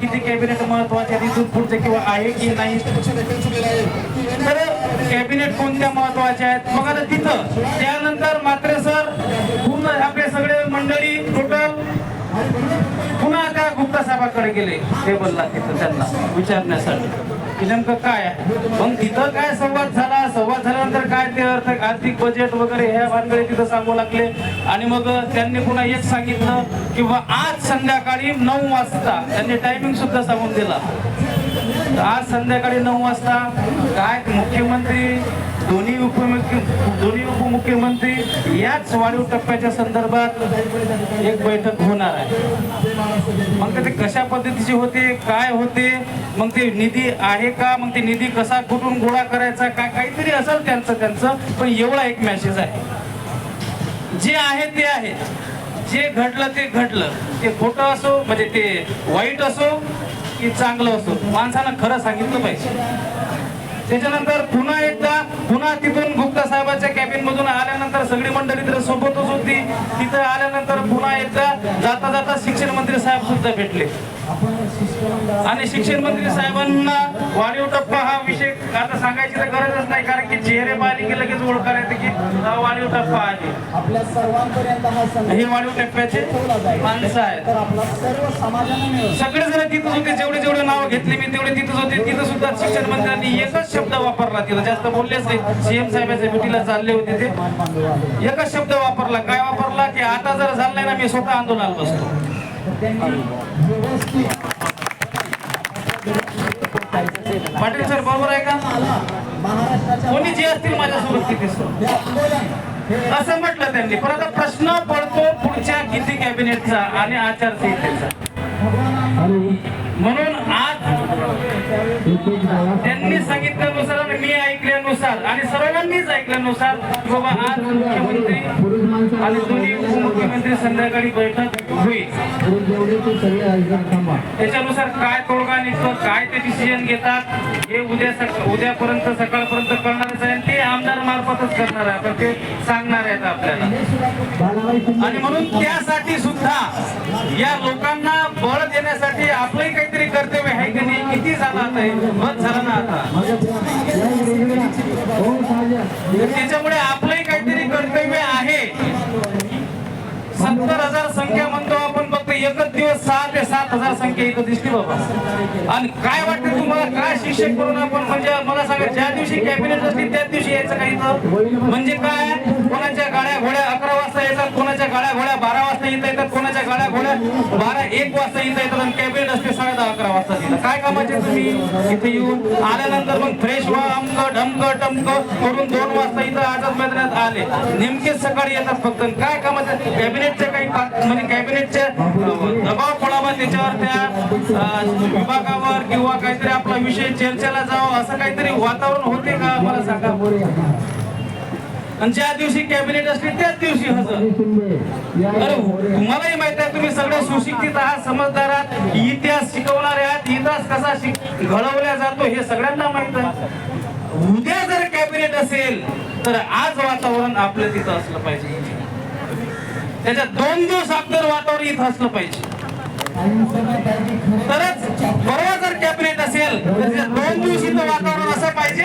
किती कॅबिनेट महत्त्वाचे आहे तिथून पुढचे किंवा आहे की नाही? तर कॅबिनेट कोणत्या महत्त्वाच्या आहेत? मग आता तिथं. त्यानंतर मात्र सर पूर्ण आपले सगळे मंडळी टोटल पुन्हा का गुप्ता साहेबाकडे गेले. टेबलला तिथं त्यांना विचारण्यासाठी. नेमकं काय मग तिथं काय संवाद झाला? संवाद झाल्यानंतर काय ते अर्थ आर्थिक बजेट वगैरे ह्या भानगडे तिथं सांगू लागले. आणि मग त्यांनी पुन्हा एक सांगितलं किंवा आज संध्याकाळी नऊ वाजता. त्यांनी टायमिंग सुद्धा सांगून दिला. आज संध्याकाळी नऊ वाजता काय मुख्यमंत्री दोन्ही उपमुख्य दोन्ही उपमुख्यमंत्री याच वाढीव टप्प्याच्या संदर्भात एक बैठक होणार आहे. मग ते कशा पद्धतीचे होते काय होते मग ते निधी आहे का मग ते निधी कसा कुठून गोळा करायचा काय काहीतरी असेल त्यांचं त्यांचं पण एवढा एक मेसेज आहे. जे आहे ते आहे. जे घडलं ते घडलं. ते खोटं असो म्हणजे ते वाईट असो की चांगलं असो. माणसानं खरं सांगितलं पाहिजे. त्याच्यानंतर पुन्हा एकदा पुन्हा तिथून गुप्ता साहेबांच्या कॅबिन मधून आल्यानंतर सगळी मंडळी तर सोबतच होती. तिथे आल्यानंतर पुन्हा एकदा जाता जाता शिक्षण मंत्री साहेब सुद्धा भेटले. आणि शिक्षण मंत्री साहेबांना वाढीव टप्पा हा विषय आता सांगायची तर गरजच नाही कारण की चेहरे पाहिले की लगेच ओळखायला येते की वाढीव टप्पा आहे. आपल्या सर्वांपर्यंत हा संदेश हे वाढीव टप्प्याचे. माणसं आहेत. तर आपला सर्व समाजाने मिळून सगळे जण तिथंच होते जेवढे जेवढे नाव घेतले मी तेवढे तिथंच होते. तिथं सुद्धा शिक्षण मंत्र्यांनी एकच शब्द वापरला तिथं. जास्त बोललेच नाही. सीएम साहेबांच्या भेटीला चालले होते ते. एकच शब्द वापरला. काय वापरला? की आता जर झालं नाही ना मी स्वतः आंदोलनाला बसतो. पाटील सर बरोबर आहे का? कोणी जे असतील माझ्यासोबत तिथे असं म्हटलं त्यांनी. पण आता प्रश्न पडतो पुढच्या किती कॅबिनेटचा आणि आचारसंहितेचा. म्हणून आज त्यांनी सांगितल्यानुसार आणि मी ऐकल्यानुसार आणि सर्वांनीच ऐकल्यानुसार बाबा आज मुख्यमंत्री आणि दोन्ही उपमुख्यमंत्री संध्याकाळी बैठक होईल. त्याच्यानुसार काय तोडगा निघतो काय ते डिसिजन घेतात हे उद्या उद्यापर्यंत सकाळपर्यंत कळणारच आहे ते आमदार मार्फतच करणार आहे. ते सांगणार आहेत आपल्याला. आणि म्हणून त्यासाठी सुद्धा या लोकांना बळ देण्यासाठी आपलंही काहीतरी कर्तव्य आहे की नाही किती झालं आता मत झालं ना आता. त्याच्यामुळे आपलंही काहीतरी कर्तव्य आहे सत्तर हजार संख्या म्हणतो आपण फक्त एकच दिवस सहा ते सात हजार संख्या इथं दिसली बाबा. आणि काय वाटतं तुम्हाला? काय शिक्षक करून आपण म्हणजे मला सांगा ज्या दिवशी कॅबिनेट असली त्याच दिवशी यायचं काही म्हणजे काय? कोणाच्या गाड्या घोड्या अकरा वाजता येतात कोणाच्या गाड्या घोड्या बारा वाजता येता येतात कोणाच्या गाड्या घोड्या बारा एक वाजता इथं येतात आणि कॅबिनेट असते साडे दहा अकरा वाजता तिथं. काय कामाचे तुम्ही? इथे येऊन आल्यानंतर मग फ्रेश व्हा अमक ढमक टमक करून दोन वाजता आले. नेमकेच सकाळी येतात फक्त. काय कामाचं कॅबिनेटच्या काही म्हणजे कॅबिनेटच्या दबाव पडावा त्याच्यावर त्या विभागावर किंवा काहीतरी आपला विषय चर्चेला जावं असं काहीतरी वातावरण होते का? मला सांगा. आणि ज्या दिवशी कॅबिनेट असते त्याच दिवशी हजर. अरे तुम्हालाही माहीत आहे तुम्ही सगळे सुशिक्षित आहात समजदार आहात. इतिहास शिकवणारे आहात. इतिहास कसा घडवला जातो हे सगळ्यांना माहीत आहे. उद्या जर असेल तर आज वातावरण आपलं तिथं असलं पाहिजे. त्याच्या दोन दिवस अगोदर वातावरण इथं असलं पाहिजे. तरच बरोबर जर कॅबिनेट असेल तर दोन दिवस इथं वातावरण असं पाहिजे.